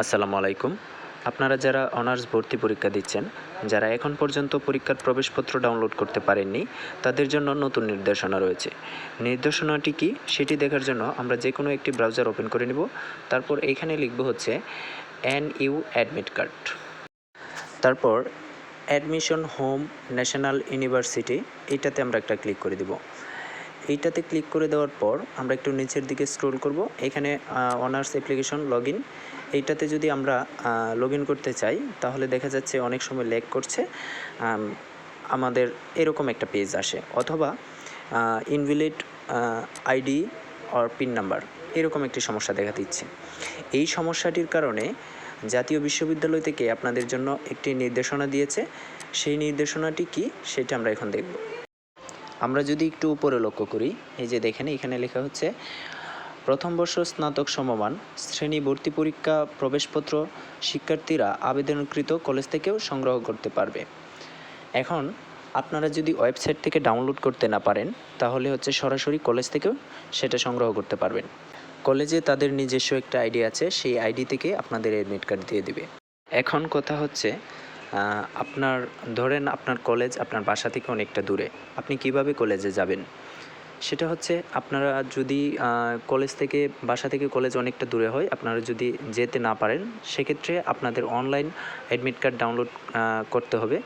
আসসালামু আলাইকুম। আপনারা যারা অনার্স ভর্তি পরীক্ষা দিচ্ছেন, যারা এখন পর্যন্ত পরীক্ষার প্রবেশপত্র ডাউনলোড করতে পারেননি, তাদের জন্য নতুন নির্দেশনা রয়েছে। নির্দেশনাটি কি? সেটি দেখার জন্য আমরা যে কোনো একটি ব্রাউজার ওপেন করে নিব। তারপর এইখানে লিখব হচ্ছে এন ইউ অ্যাডমিট কার্ড। তারপর, অ্যাডমিশন হোম ন্যাশনাল ইউনিভার্সিটি। এইটাতে আমরা একটা ক্লিক করে দিব। এইটাতে ক্লিক করে দেওয়ার পর আমরা একটু নিচের দিকে স্ক্রোল করব। এখানে অনার্স অ্যাপ্লিকেশন লগ এইটাতে যদি আমরা লগ করতে চাই, তাহলে দেখা যাচ্ছে অনেক সময় লেগ করছে। আমাদের এরকম একটা পেজ আসে। অথবা invalid ID or pin number এরকম একটি সমস্যা দেখা দিচ্ছে। এই সমস্যাটির কারণে জাতীয় বিশ্ববিদ্যালয় থেকে আপনাদের জন্য একটি নির্দেশনা দিয়েছে। সেই নির্দেশনাটি কি? সেটা আমরা এখন দেখব। আমরা যদি একটু উপরে লক্ষ্য করি, এই যে দেখেন এখানে লেখা হচ্ছে, প্রথম বর্ষ স্নাতক সমমান, শ্রেণি ভর্তি পরীক্ষা, প্রবেশপত্র, শিক্ষার্থীরা আবেদনকৃত কলেজ থেকেও সংগ্রহ করতে পারবে। এখন আপনারা যদি ওয়েবসাইট থেকে ডাউনলোড করতে না পারেন, তাহলে হচ্ছে সরাসরি কলেজ থেকেও সেটা সংগ্রহ করতে পারবেন। কলেজে তাদের নিজস্ব একটা আইডি আছে, সেই আইডি থেকে আপনাদের অ্যাডমিট কার্ড দিয়ে দিবে। এখন কথা হচ্ছে আপনার, ধরেন আপনার কলেজ আপনার বাসা থেকে অনেকটা দূরে। আপনি কীভাবে কলেজে যাবেন? সেটা হচ্ছে আপনারা যদি কলেজ থেকে, বাসা থেকে কলেজ অনেকটা দূরে হয়, আপনারা যদি যেতে না পারেন, সেক্ষেত্রে আপনাদের অনলাইন অ্যাডমিট কার্ড ডাউনলোড করতে হবে।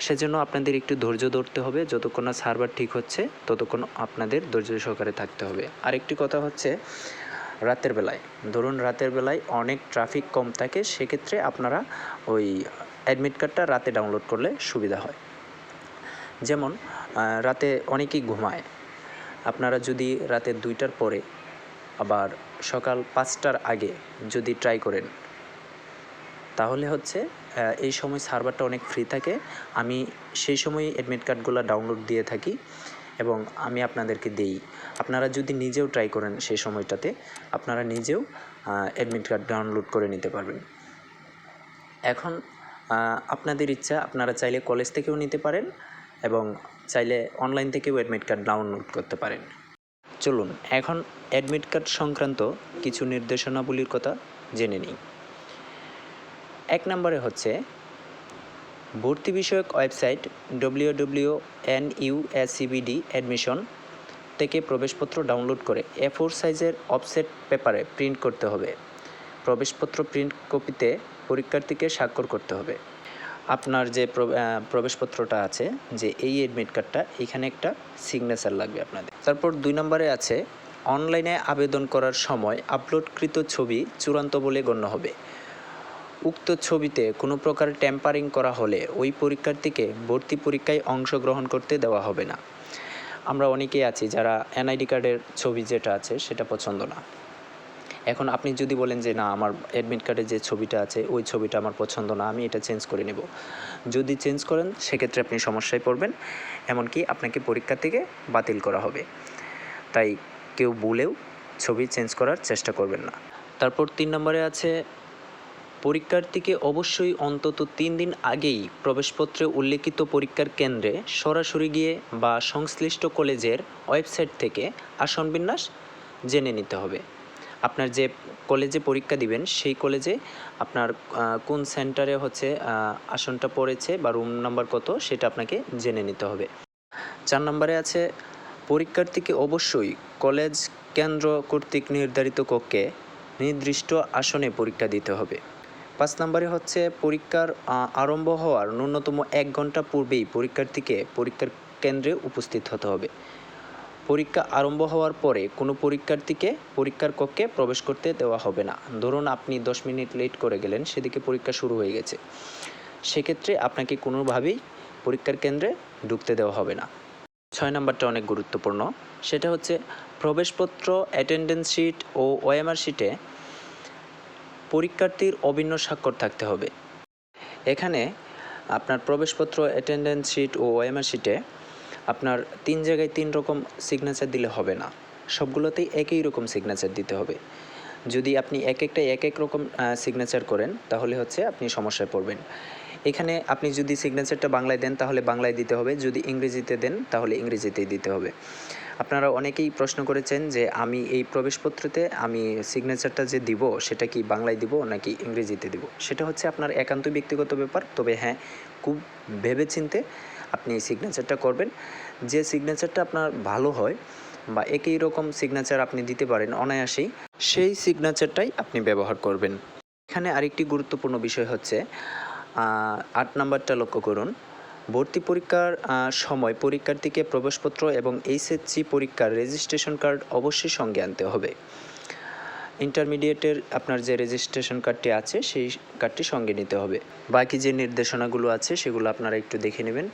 সেজন্য আপনাদের একটু ধৈর্য ধরতে হবে, যতক্ষণ না সার্ভার ঠিক হচ্ছে, ততক্ষণ আপনাদের ধৈর্য সহকারে থাকতে হবে। আরেকটি কথা হচ্ছে, রাতের বেলায়। ধরুন রাতের বেলায় অনেক ট্রাফিক কম থাকে, সেক্ষেত্রে আপনারা ওই অ্যাডমিট কার্ডটা রাতে ডাউনলোড করলে সুবিধা হয়। যেমন রাতে অনেকেই ঘুমায়। আপনারা যদি রাতে দুইটার পরে আবার সকাল পাঁচটার আগে যদি ট্রাই করেন, তাহলে হচ্ছে এই সময় সার্ভারটা অনেক ফ্রি থাকে। আমি সেই সময় অ্যাডমিট কার্ডগুলো ডাউনলোড দিয়ে থাকি এবং আমি আপনাদেরকে দেই। আপনারা যদি নিজেও ট্রাই করেন সেই সময়টাতে, আপনারা নিজেও অ্যাডমিট কার্ড ডাউনলোড করে নিতে পারবেন। এখন আপনাদের ইচ্ছা আপনারা চাইলে কলেজ থেকেও নিতে পারেন এবং চাইলে অনলাইন থেকেও অ্যাডমিট কার্ড ডাউনলোড করতে পারেন। চলুন, এখন অ্যাডমিট কার্ড সংক্রান্ত কিছু নির্দেশনাবলীর কথা জেনে নিই। এক নম্বরে হচ্ছে, ভর্তি বিষয়ক website W W N U S CBD admission থেকে প্রবেশপত্র ডাউনলোড করে এ ফোর সাইজের অফসেট পেপারে প্রিন্ট করতে হবে। প্রবেশপত্র প্রিন্ট কপিতে পরীক্ষার্থীকে স্বাক্ষর করতে হবে। আপনার যে প্রবেশপত্রটা আছে, যে এই অ্যাডমিট কার্ডটা এখানে একটা সিগনেচার লাগবে আপনাদের। তারপর দুই নম্বরে আছে, অনলাইনে আবেদন করার সময় আপলোডকৃত ছবি চূড়ান্ত বলে গণ্য হবে। উক্ত ছবিতে কোনো প্রকার ট্যাম্পারিং করা হলে ওই পরীক্ষার্থীকে ভর্তি পরীক্ষায় অংশগ্রহণ করতে দেওয়া হবে না। আমরা অনেকেই আছি যারা এনআইডি কার্ডের ছবি যেটা আছে, সেটা পছন্দ না। এখন আপনি যদি বলেন যে না, আমার অ্যাডমিট কার্ডে যে ছবিটা আছে, ওই ছবিটা আমার পছন্দ না, আমি এটা চেঞ্জ করে নেব। যদি চেঞ্জ করেন, সেক্ষেত্রে আপনি সমস্যায় পড়বেন। এমনকি আপনাকে পরীক্ষা থেকে বাতিল করা হবে। তাই কেউ বলেও ছবি চেঞ্জ করার চেষ্টা করবেন না। তারপর তিন নম্বরে আছে, পরীক্ষার্থীকে অবশ্যই অন্তত তিন দিন আগেই প্রবেশপত্রে উল্লেখিত পরীক্ষার কেন্দ্রে সরাসরি গিয়ে বা সংশ্লিষ্ট কলেজের ওয়েবসাইট থেকে আসন বিন্যাস জেনে নিতে হবে। আপনার যে কলেজে পরীক্ষা দিবেন, সেই কলেজে আপনার কোন সেন্টারে হচ্ছে আসনটা পড়েছে বা রুম নাম্বার কত, সেটা আপনাকে জেনে নিতে হবে। চার নম্বরে আছে, পরীক্ষার্থীকে অবশ্যই কলেজ কেন্দ্র কর্তৃক নির্ধারিত কক্ষে নির্দিষ্ট আসনে পরীক্ষা দিতে হবে। পাঁচ নম্বরে হচ্ছে, পরীক্ষার আরম্ভ হওয়ার ন্যূনতম এক ঘণ্টা পূর্বেই পরীক্ষার্থীকে পরীক্ষার কেন্দ্রে উপস্থিত হতে হবে। পরীক্ষা আরম্ভ হওয়ার পরে কোনো পরীক্ষার্থীকে পরীক্ষার কক্ষে প্রবেশ করতে দেওয়া হবে না। ধরুন আপনি দশ মিনিট লেট করে গেলেন, সেদিকে পরীক্ষা শুরু হয়ে গেছে। সেক্ষেত্রে আপনাকে কোনোভাবেই পরীক্ষার কেন্দ্রে ঢুকতে দেওয়া হবে না। ছয় নম্বরটা অনেক গুরুত্বপূর্ণ। সেটা হচ্ছে প্রবেশপত্র অ্যাটেন্ডেন্স শিট ও ওএমআর শিটে পরীক্ষার্থীর অভিন্ন স্বাক্ষর থাকতে হবে। এখানে আপনার প্রবেশপত্র অ্যাটেন্ডেন্স শিট ও ওএমআর শিটে আপনার তিন জায়গায় তিন রকম সিগনেচার দিলে হবে না। সবগুলোতেই একই রকম সিগনেচার দিতে হবে। যদি আপনি এক একটা এক এক রকম সিগনেচার করেন, তাহলে হচ্ছে আপনি সমস্যায় পড়বেন। এখানে আপনি যদি সিগনেচারটা বাংলায় দেন, তাহলে বাংলায় দিতে হবে। যদি ইংরেজিতে দেন, তাহলে ইংরেজিতেই দিতে হবে। আপনারা অনেকেই প্রশ্ন করেছেন যে, আমি এই প্রবেশপত্রতে আমি সিগনেচারটা যে দিব, সেটা কি বাংলায় দিব নাকি ইংরেজিতে দিব? সেটা হচ্ছে আপনার একান্ত ব্যক্তিগত ব্যাপার। তবে হ্যাঁ খুব ভেবেচিন্তে আপনি এই সিগনেচারটা করবেন। যে সিগনেচারটা আপনার ভালো হয় বা একই রকম সিগনেচার আপনি দিতে পারেন অনায়াসেই, সেই সিগনেচারটাই আপনি ব্যবহার করবেন। এখানে আরেকটি গুরুত্বপূর্ণ বিষয় হচ্ছে আট নাম্বারটা লক্ষ্য করুন। ভর্তি পরীক্ষার সময় পরীক্ষার্থীকে প্রবেশপত্র এবং এইচএসসি পরীক্ষার রেজিস্ট্রেশন কার্ড অবশ্যই সঙ্গে আনতে হবে। ইন্টারমিডিয়েটের আপনার যে রেজিস্ট্রেশন কার্ডটি আছে, সেই কার্ডটি সঙ্গে নিতে হবে। বাকি যে নির্দেশনাগুলো আছে, সেগুলো আপনারা একটু দেখে নেবেন।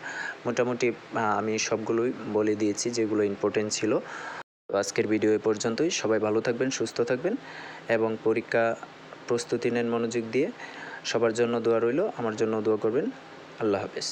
মোটামুটি আমি সবগুলোই বলে দিয়েছি যেগুলো ইম্পর্টেন্ট ছিল। আজকের ভিডিও এ পর্যন্তই। সবাই ভালো থাকবেন, সুস্থ থাকবেন এবং পরীক্ষা প্রস্তুতি নেন মনোযোগ দিয়ে। সবার জন্য দোয়া রইল। আমার জন্য দোয়া করবেন। আল্লাহ হাফেজ।